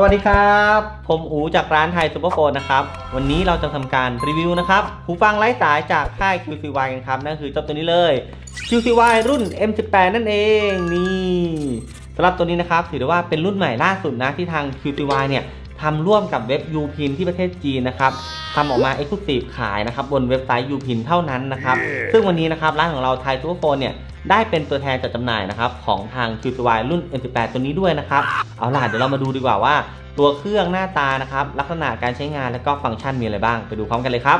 สวัสดีครับ ผมอูจากร้านไทยซูเปอร์โฟนนะครับ วันนี้เราจะทำการรีวิวนะครับ หูฟังไร้สายจากค่าย QCY กันครับ นั่นคือเจ้าตัวนี้เลย QCY รุ่น M18 นั่นเองนี่สำหรับตัวนี้นะครับถือได้ว่าเป็นรุ่นใหม่ล่าสุดนะที่ทาง QCY เนี่ย ทำร่วมกับเว็บ Upin ที่ประเทศจีนนะครับทำออกมา Exclusive ขายนะครับบนเว็บไซต์ Upin เท่านั้นนะครับ ซึ่งวันนี้นะครับร้านของเราไทยซูเปอร์โฟนเนี่ยได้เป็นตัวแทนจัดจำหน่ายนะครับของทาง QCY รุ่น M18 ตัวนี้ด้วยนะครับ เอาล่ะเดี๋ยวเรามาดูดีกว่าว่า ตัวเครื่องหน้าตานะครับลักษณะการใช้งานและก็ฟังก์ชันมีอะไรบ้าง ไปดูพร้อมกันเลยครับ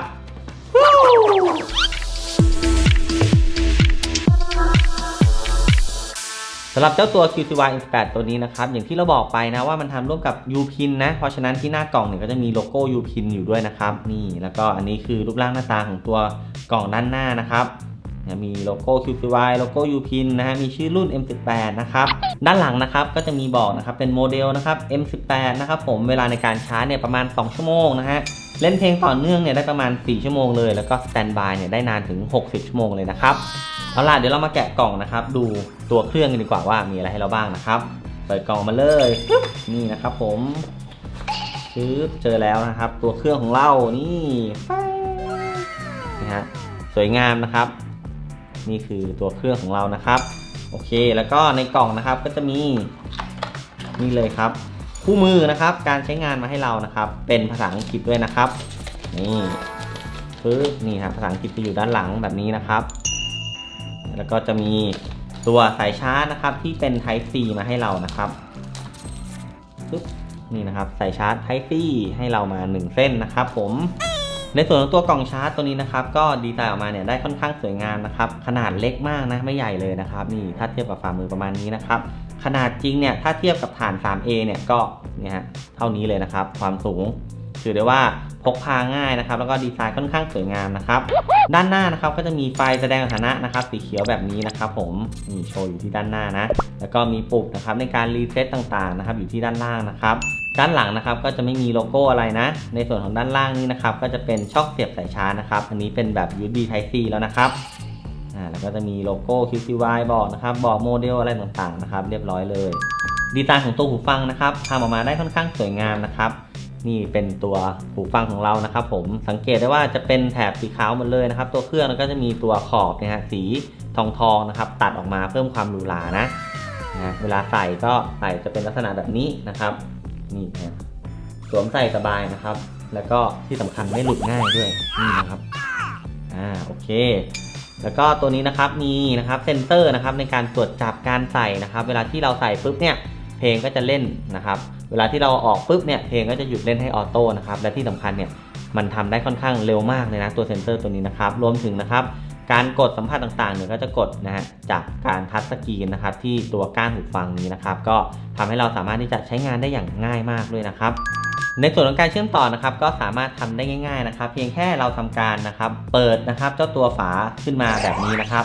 ำหรับเจ้าตัว QCY X8 ตัวนี้นะครับ อย่างที่เราบอกไปนะว่ามันทำร่วมกับ Upin นะ เพราะฉะนั้นที่หน้ากล่องเนี่ยก็จะมีโลโก้ Upin อยู่ด้วยนะครับ นี่ แล้วก็อันนี้คือรูปร่างหน้าตาของตัวกล่องด้านหน้านะครับมีโลโก้ QCY โลโก้ Upin นะฮะ มีชื่อรุ่น M18 นะครับ ด้านหลังนะครับก็จะมีบอกนะครับ เป็นโมเดลนะครับ M18 นะครับผม เวลาในการชาร์จเนี่ยประมาณ 2 ชั่วโมงนะฮะ เล่นเพลงต่อเนื่องเนี่ยได้ประมาณ 4 ชั่วโมงเลย แล้วก็สแตนบายเนี่ยได้นานถึง 60 ชั่วโมงเลยนะครับ เอาล่ะเดี๋ยวเรามาแกะกล่องนะครับ ดูตัวเครื่องกันดีกว่าว่ามีอะไรให้เราบ้างนะครับ เปิดกล่องมาเลย นี่นะครับผมปึ๊บเจอแล้วนะครับ ตัวเครื่องของเรานี่นะฮะสวยงามนะครับ นี่คือตัวเครื่องของเรานะครับโอเค แล้วก็ในกล่องนะครับก็จะมีนี่เลยครับ คู่มือนะครับ การใช้งานมาให้เรานะครับ เป็นภาษาอังกฤษด้วยนะครับ นี่ปึ๊บนี่ครับภาษาอังกฤษจะอยู่ด้านหลังแบบนี้นะครับ แล้วก็จะมีตัวสายชาร์จนะครับที่เป็น Type C มาให้เรานะครับปึ๊บนี่นะครับสายชาร์จ Type C ให้เรามา 1 เส้นนะครับ ผมในส่วนของตัวกล่องชาร์จตัวนี้นะครับ ก็ดีไซน์ออกมาเนี่ยได้ค่อนข้างสวยงามนะครับ ขนาดเล็กมากนะไม่ใหญ่เลยนะครับ นี่ถ้าเทียบกับฝ่ามือประมาณนี้นะครับ ขนาดจริงเนี่ยถ้าเทียบกับฐาน 3A เนี่ยก็เนี่ยฮะเท่านี้เลยนะครับ ความสูง ถือได้ว่าพกพาง่ายนะครับ แล้วก็ดีไซน์ค่อนข้างสวยงามนะครับ ด้านหน้านะครับก็จะมีไฟแสดงสถานะนะครับ สีเขียวแบบนี้นะครับผมนี่โชว์อยู่ที่ด้านหน้านะ แล้วก็มีปุ่มนะครับในการรีเซ็ตต่างๆนะครับ อยู่ที่ด้านล่างนะครับ ด้านหลังนะครับก็จะไม่มีโลโก้อะไรนะ ในส่วนของด้านล่างนี้นะครับ ก็จะเป็นช่องเสียบสายชาร์จนะครับ อันนี้เป็นแบบ USB Type C แล้วนะครับอ่าแล้วก็จะมีโลโก้ QCY บอกนะครับ บอกโมเดลอะไรต่างๆนะครับ เรียบร้อยเลย ดีไซน์ของตัวหูฟังนะครับทำออกมาได้ค่อนข้างสวยงามนะครับ นี่เป็นตัวหูฟังของเรานะครับผมสังเกตได้ว่าจะเป็นแถบสีขาวหมดเลยนะครับ ตัวเครื่องแล้วก็จะมีตัวขอบนะฮะสีทองทองนะครับตัดออกมาเพิ่มความหรูหรานะนะเวลาใส่ก็ใส่จะเป็นลักษณะแบบนี้นะครับนี่นะสวมใส่สบายนะครับ แล้วก็ที่สำคัญไม่หลุดง่ายด้วยนี่นะครับอ่าโอเค แล้วก็ตัวนี้นะครับมีนะครับเซนเซอร์นะครับในการตรวจจับการใส่นะครับ เวลาที่เราใส่ปุ๊บเนี่ย เพลงก็จะเล่นนะครับ เวลาที่เราออกปุ๊บเนี่ยเพลงก็จะหยุดเล่นให้ออโต้นะครับและที่สำคัญเนี่ยมันทำได้ค่อนข้างเร็วมากเลยนะตัวเซนเซอร์ตัวนี้นะครับรวมถึงนะครับการกดสัมผัสต่างๆเนี่ยก็จะกดนะฮะจากการทัชสกรีนนะครับที่ตัวก้านหูฟังนี้นะครับก็ทำให้เราสามารถที่จะใช้งานได้อย่างง่ายมากด้วยนะครับ ในส่วนของการเชื่อมต่อนะครับก็สามารถทำได้ง่าย ๆนะครับ เพียงแค่เราทำการนะครับเปิดนะครับเจ้าตัวฝาขึ้นมาแบบนี้นะครับ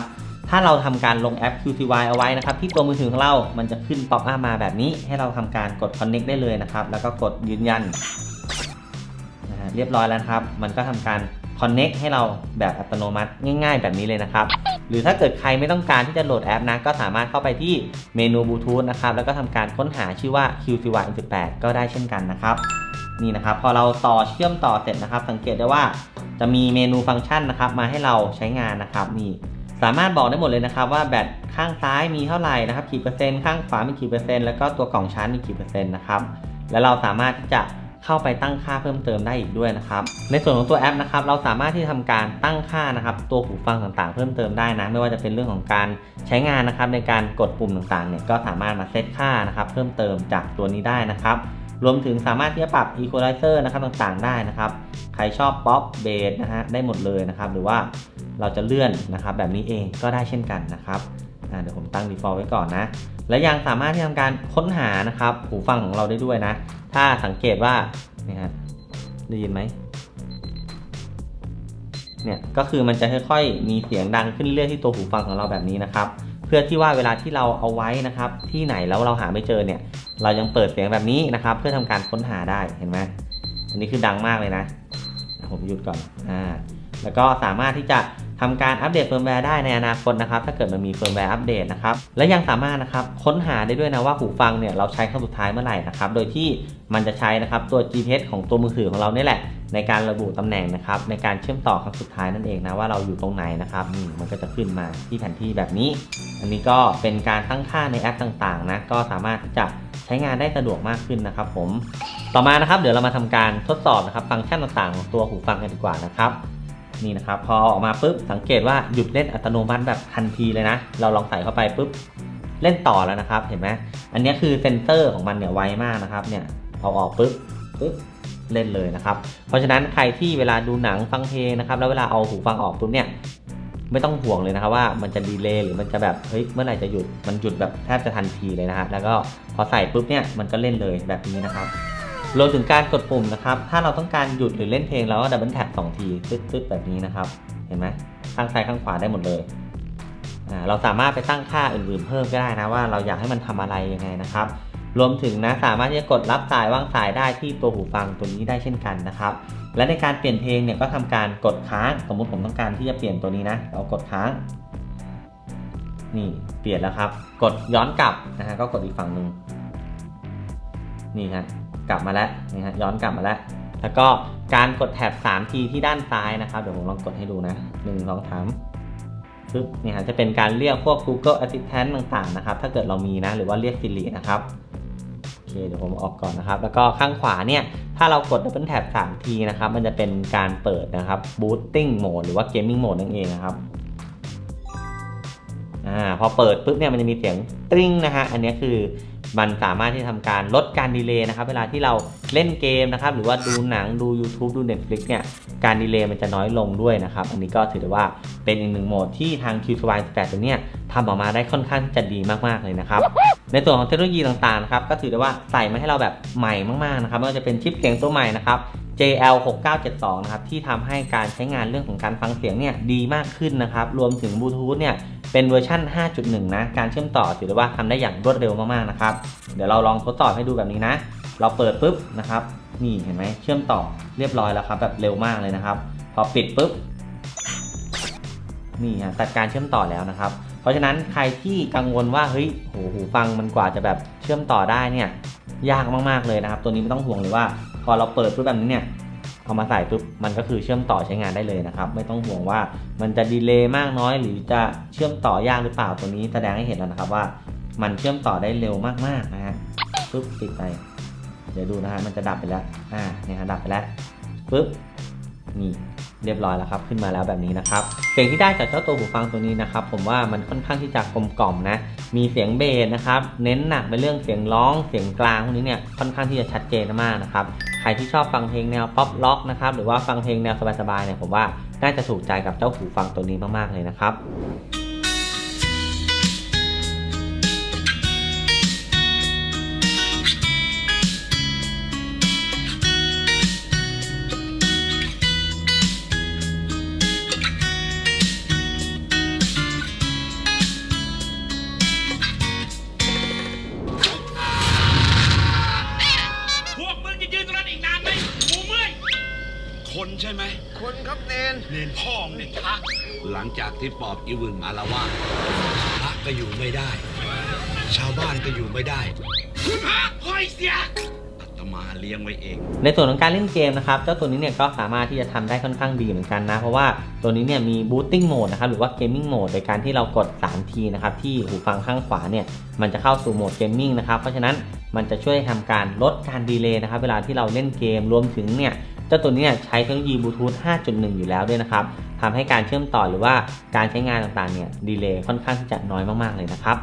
ถ้าเราทำการลงแอป QCY เอาไว้นะครับที่ตัวมือถือของเรา มันจะขึ้นป๊อปอัพมาแบบนี้ ให้เราทำการกด Connect ได้เลยนะครับ แล้วก็กดยืนยันนะฮะเรียบร้อยแล้วครับ มันก็ทำการ Connect ให้เราแบบอัตโนมัติง่าย ๆ แบบนี้เลยนะครับ หรือถ้าเกิดใครไม่ต้องการที่จะโหลดแอปนะ ก็สามารถเข้าไปที่เมนูบลูทูธนะครับ แล้วก็ทำการค้นหาชื่อว่า QCY 18ก็ได้เช่นกันนะครับนี่นะครับพอเราต่อเชื่อมต่อเสร็จนะครับ สังเกตได้ว่าจะมีเมนูฟังก์ชันนะครับ มาให้เราใช้งานนะครับนี่ สามารถบอกได้หมดเลยนะครับว่าแบตข้างซ้ายมีเท่าไหร่นะครับกี่เปอร์เซ็นต์ข้างขวามีกี่เปอร์เซ็นต์แล้วก็ตัวกล่องชาร์จมีกี่เปอร์เซ็นต์นะครับแล้วเราสามารถที่จะเข้าไปตั้งค่าเพิ่มเติมได้อีกด้วยนะครับ ในส่วนของตัวแอปนะครับ เราสามารถที่จะทำการตั้งค่านะครับ ตัวหูฟังต่างๆ เพิ่มเติมได้นะ ไม่ว่าจะเป็นเรื่องของการใช้งานนะครับ ในการกดปุ่มต่างๆ เนี่ยก็สามารถมาเซตค่านะครับ เพิ่มเติมจากตัวนี้ได้นะครับ รวมถึงสามารถที่จะปรับ Equalizer นะครับต่างๆ ได้นะครับ ใครชอบป๊อปเบสนะฮะได้หมดเลยนะครับ หรือว่า เราจะเลื่อนนะครับแบบนี้เองก็ได้เช่นกันนะครับเดี๋ยวผมตั้ง default ไว้ก่อนนะ และยังสามารถที่ทำการค้นหานะครับหูฟังของเราได้ด้วยนะ ถ้าสังเกตว่านี่ฮะได้ยินไหมเนี่ยก็คือมันจะค่อยๆ มีเสียงดังขึ้นเรื่อยที่ตัวหูฟังของเราแบบนี้นะครับ เพื่อที่ว่าเวลาที่เราเอาไว้นะครับ ที่ไหนแล้วเราหาไม่เจอเนี่ย เรายังเปิดเสียงแบบนี้นะครับ เพื่อทำการค้นหาได้เห็นไหมอันนี้คือดังมากเลยนะ ผมหยุดก่อนอ่าแล้วก็สามารถที่จะ ทำการอัปเดตเฟิร์มแวร์ได้ในอนาคตนะครับ ถ้าเกิดมันมีเฟิร์มแวร์อัปเดตนะครับ และยังสามารถนะครับค้นหาได้ด้วยนะว่าหูฟังเนี่ยเราใช้ครั้งสุดท้ายเมื่อไหร่นะครับ โดยที่มันจะใช้นะครับตัว GPS ของตัวมือถือของเราเนี่ยแหละในการระบุตำแหน่งนะครับในการเชื่อมต่อครั้งสุดท้ายนั่นเองนะว่าเราอยู่ตรงไหนนะครับนี่มันก็จะขึ้นมาที่แผนที่แบบนี้ อันนี้ก็เป็นการตั้งค่าในแอปต่างๆนะก็สามารถที่จะใช้งานได้สะดวกมากขึ้นนะครับผมต่อมานะครับเดี๋ยวเรามาทำการทดสอบนะครับฟังก์ชันต่างๆของตัวหูฟังกันดีกว่านะครับ นี่นะครับพอออกมาปุ๊บสังเกตว่าหยุดเล่นอัตโนมัติแบบทันทีเลยนะ เราลองใส่เข้าไปปุ๊บเล่นต่อแล้วนะครับ เห็นไหมอันนี้คือเซนเซอร์ของมันเนี่ยไวมากนะครับเนี่ยพอออกปุ๊บปุ๊บเล่นเลยนะครับ เพราะฉะนั้นใครที่เวลาดูหนังฟังเพลงนะครับ แล้วเวลาเอาหูฟังออกปุ๊บเนี่ยไม่ต้องห่วงเลยนะครับว่ามันจะดีเลย์หรือมันจะแบบเฮ้ยเมื่อไหร่จะหยุดมันหยุดแบบแทบจะทันทีเลยนะฮะแล้วก็พอใส่ปุ๊บเนี่ยมันก็เล่นเลยแบบนี้นะครับ รวมถึงการกดปุ่มนะครับ ถ้าเราต้องการหยุดหรือเล่นเพลงเราก็ดับเบิลแท็บสองทีตึ๊ดๆแบบนี้นะครับ เห็นไหมข้างซ้ายข้างขวาได้หมดเลย เราสามารถไปตั้งค่าอื่นๆเพิ่มก็ได้นะว่าเราอยากให้มันทำอะไรยังไงนะครับ รวมถึงนะสามารถที่จะกดรับสายวางสายได้ที่ตัวหูฟังตัวนี้ได้เช่นกันนะครับ และในการเปลี่ยนเพลงเนี่ยก็ทำการกดค้าง สมมุติผมต้องการที่จะเปลี่ยนตัวนี้นะเรากดค้าง นี่เปลี่ยนแล้วครับ กดย้อนกลับนะฮะก็กดอีกฝั่งหนึ่งนี่ฮะ กลับมาแล้วนี่ฮะย้อนกลับมาแล้ว แล้วก็การกดแท็บ3ทีที่ด้านซ้ายนะครับ เดี๋ยวผมลองกดให้ดูนะ1 2 3ปึ๊บเนี่ยฮะจะเป็นการเรียกพวก Google Assistant ต่างๆนะครับ ถ้าเกิดเรามีนะ หรือว่าเรียก Siri นะครับโอเคเดี๋ยวผมออกก่อนนะครับ แล้วก็ข้างขวาเนี่ย ถ้าเรากด Double Tap 3ทีนะครับ มันจะเป็นการเปิดนะครับ Booting Mode หรือว่า Gaming Mode นั่นเองนะครับอ่าพอเปิดปุ๊บเนี่ยมันจะมีเสียงตริ้งนะฮะอันนี้คือ มันสามารถที่ทำการลดการดีเลย์นะครับ เวลาที่เราเล่นเกมนะครับ หรือว่าดูหนังดู YouTube ดู Netflix เนี่ย การดีเลย์มันจะน้อยลงด้วยนะครับ อันนี้ก็ถือได้ว่าเป็นอีกหนึ่งโหมดที่ทาง q 2 8ตัวเนี้ยทำออกมาได้ค่อนข้างจะดีมาก ๆ เลยนะครับ ในส่วนของเทคโนโลยีต่างๆนะครับ ก็ถือได้ว่าใส่มาให้เราแบบใหม่มากๆนะครับไม่ว่าจะเป็นชิปเสียงตัวใหม่นะครับ JL 6972นะครับที่ทำให้การใช้งานเรื่องของการฟังเสียงเนี่ยดีมากขึ้นนะครับ รวมถึงบลูทูธเนี่ย เป็นเวอร์ชัน5.1 นะ การเชื่อมต่อถือได้ว่าทำได้อย่างรวดเร็วมากๆนะครับ เดี๋ยวเราลองทดสอบให้ดูแบบนี้นะ เราเปิดปุ๊บนะครับ นี่เห็นไหมเชื่อมต่อเรียบร้อยแล้วครับ แบบเร็วมากเลยนะครับ พอปิดปุ๊บ นี่ฮะตัดการเชื่อมต่อแล้วนะครับ เพราะฉะนั้นใครที่กังวลว่าเฮ้ยโหหูฟังมันกว่าจะแบบเชื่อมต่อได้เนี่ยยากมากๆเลยนะครับ ตัวนี้ไม่ต้องห่วงเลยว่า พอเราเปิดปุ๊บแบบนี้เนี่ย เอามาใส่ปุ๊บมันก็คือเชื่อมต่อใช้งานได้เลยนะครับ ไม่ต้องห่วงว่ามันจะดีเลย์มากน้อย หรือจะเชื่อมต่อยากหรือเปล่าตัวนี้แสดงให้เห็นแล้วนะครับว่า มันเชื่อมต่อได้เร็วมากๆนะฮะปุ๊บปิดไป เดี๋ยวดูนะฮะมันจะดับไปแล้วอ่าเนี่ยฮะดับไปแล้วปุ๊บนี่ เรียบร้อยแล้วครับขึ้นมาแล้วแบบนี้นะครับเสียงที่ได้จากเจ้าตัวหูฟังตัวนี้นะครับผมว่ามันค่อนข้างที่จะกลมกล่อมนะมีเสียงเบสนะครับเน้นหนักไปเรื่องเสียงร้องเสียงกลางพวกนี้เนี่ยค่อนข้างที่จะชัดเจนมากนะครับใครที่ชอบฟังเพลงแนวป๊อปล็อกนะครับหรือว่าฟังเพลงแนวสบายๆเนี่ยผมว่าน่าจะถูกใจกับเจ้าหูฟังตัวนี้มากๆเลยนะครับ คนครับเนนเนนพ่อมึงเนี่ยทักหลังจากที่ปอบอีวึงอารวาสพระก็อยู่ไม่ได้ ชาวบ้านก็อยู่ไม่ได้คุณพระพ่อยเสียอาตมาเลี้ยงไว้เอง ในส่วนของการเล่นเกมนะครับ เจ้าตัวนี้เนี่ยก็สามารถที่จะทำได้ค่อนข้างดีเหมือนกันนะ เพราะว่าตัวนี้เนี่ยมี Booting Mode นะครับ หรือว่า Gaming Mode โดยการที่เรากด 3 ทีนะครับ ที่หูฟังข้างขวาเนี่ยมันจะเข้าสู่โหมด Gaming นะครับ เพราะฉะนั้นมันจะช่วยทำการลดการดีเลย์นะครับ เวลาที่เราเล่นเกมรวมถึงเนี่ย เจ้าตัวนี้เนี่ยใช้เทคโนโลยีบลูทูธ 5.1 อยู่แล้วด้วยนะครับทำให้การเชื่อมต่อหรือว่าการใช้งานต่างๆเนี่ยดีเลย์ค่อนข้างที่จะน้อยมากๆเลยนะครับ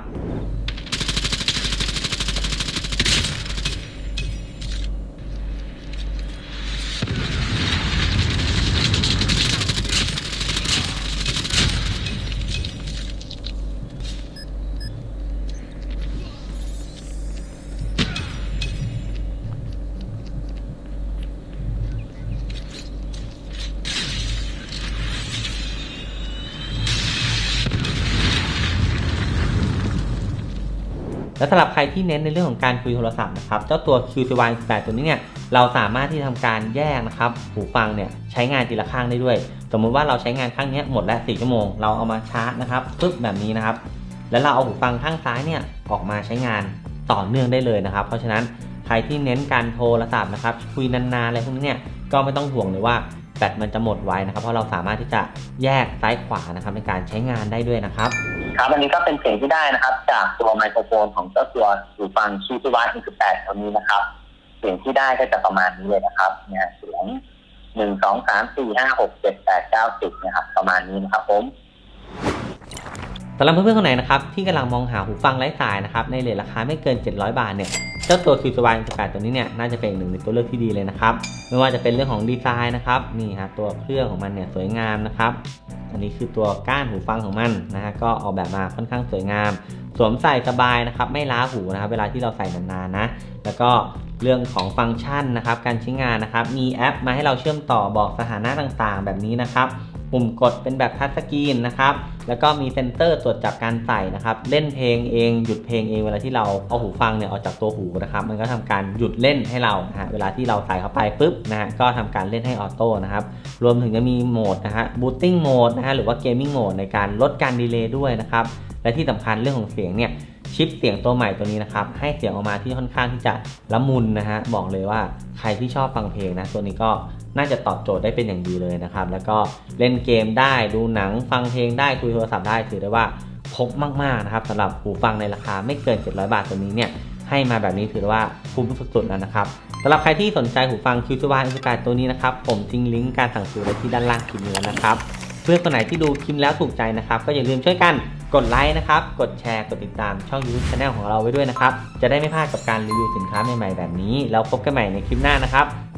และสำหรับใครที่เน้นในเรื่องของการคุยโทรศัพท์นะครับเจ้าตัว QCY 18ตัวนี้เนี่ยเราสามารถที่ทำการแยกนะครับหูฟังเนี่ยใช้งานทีละข้างได้ด้วย สมมุติว่าเราใช้งานข้างนี้หมดแล้ว4ชั่วโมง เราเอามาชาร์จนะครับปึ๊บแบบนี้นะครับ แล้วเราเอาหูฟังข้างซ้ายเนี่ยออกมาใช้งานต่อเนื่องได้เลยนะครับ เพราะฉะนั้นใครที่เน้นการโทรศัพท์นะครับคุยนานๆอะไรพวกนี้เนี่ยก็ไม่ต้องห่วงเลยว่าแบตมันจะหมดไวนะครับ เพราะเราสามารถที่จะแยกซ้ายขวานะครับในการใช้งานได้ด้วยนะครับ ครับอันนี้ก็เป็นเสียงที่ได้นะครับ จากตัวไมโครโฟนของเจ้าตัวหูฟังชีทูวัตอีกแปดตัวนี้นะครับ เสียงที่ได้ก็จะประมาณนี้เลยนะครับเนี่ยเสียงหนึ่งสองสามสี่ห้าหกเจ็ดแปดเก้าสิบนะครับ ประมาณนี้นะครับผมสำหรับเพื่อนๆคนไหนนะครับที่กำลังมองหาหูฟังไร้สายนะครับในเรทราคาไม่เกิน 700 บาทเนี่ยเจ้าตัว q 2 y 18ตัวนี้เนี่ยน่าจะเป็นอีกหนึ่งในตัวเลือกที่ดีเลยนะครับไม่ว่าจะเป็นเรื่องของดีไซน์นะครับนี่ฮะตัวเครื่องของมันเนี่ยสวยงามนะครับ อันนี้คือตัวก้านหูฟังของมันนะฮะก็ออกแบบมาค่อนข้างสวยงาม สวมใส่สบายนะครับไม่ล้าหูนะครับเวลาที่เราใส่นานๆนะแล้วก็เรื่องของฟังก์ชันนะครับการใช้งานนะครับมีแอปมาให้เราเชื่อมต่อบอกสถานะต่างๆ แบบนี้นะครับ ปุ่มกดเป็นแบบทัชสกรีนนะครับ แล้วก็มีเซนเตอร์ตรวจจับการใส่นะครับ เล่นเพลงเอง หยุดเพลงเองเวลาที่เราเอาหูฟังเนี่ยออกจากตัวหูนะครับ มันก็ทำการหยุดเล่นให้เรานะฮะ เวลาที่เราใส่เข้าไปปุ๊บนะฮะ ก็ทำการเล่นให้ออโต้นะครับ รวมถึงจะมีโหมดนะฮะบูตติ้งโหมดนะฮะ หรือว่าเกมมิ่งโหมดในการลดการดีเลย์ด้วยนะครับ และที่สำคัญเรื่องของเสียงเนี่ย ชิปเสียงตัวใหม่ตัวนี้นะครับ ให้เสียงออกมาที่ค่อนข้างที่จะละมุนนะฮะ บอกเลยว่าใครที่ชอบฟังเพลงนะ ตัวนี้ก็ น่าจะตอบโจทย์ได้เป็นอย่างดีเลยนะครับ แล้วก็เล่นเกมได้ดูหนังฟังเพลงได้คุยโทรศัพท์ได้ถือได้ว่าครบมากๆนะครับสำหรับหูฟังในราคาไม่เกิน 700 บาทตัวนี้เนี่ยให้มาแบบนี้ถือว่าคุ้มสุดๆแล้วนะครับสำหรับใครที่สนใจหูฟัง q 2 y 18ตัวนี้นะครับผมทิ้งลิงก์การสั่งซื้อไว้ที่ด้านล่างคลิปนี้แล้วนะครับเพื่อนคนไหนที่ดูคลิปแล้วถูกใจนะครับ ก็อย่าลืมช่วยกันกดไลค์นะครับ กดแชร์กดติดตามช่อง YouTube Channel ของเราไว้ด้วยนะครับ จะได้ไม่พลาดกับการรีวิวสินค้าใหม่ๆแบบนี้ แล้วพบกันใหม่ในคลิปหน้านะครับ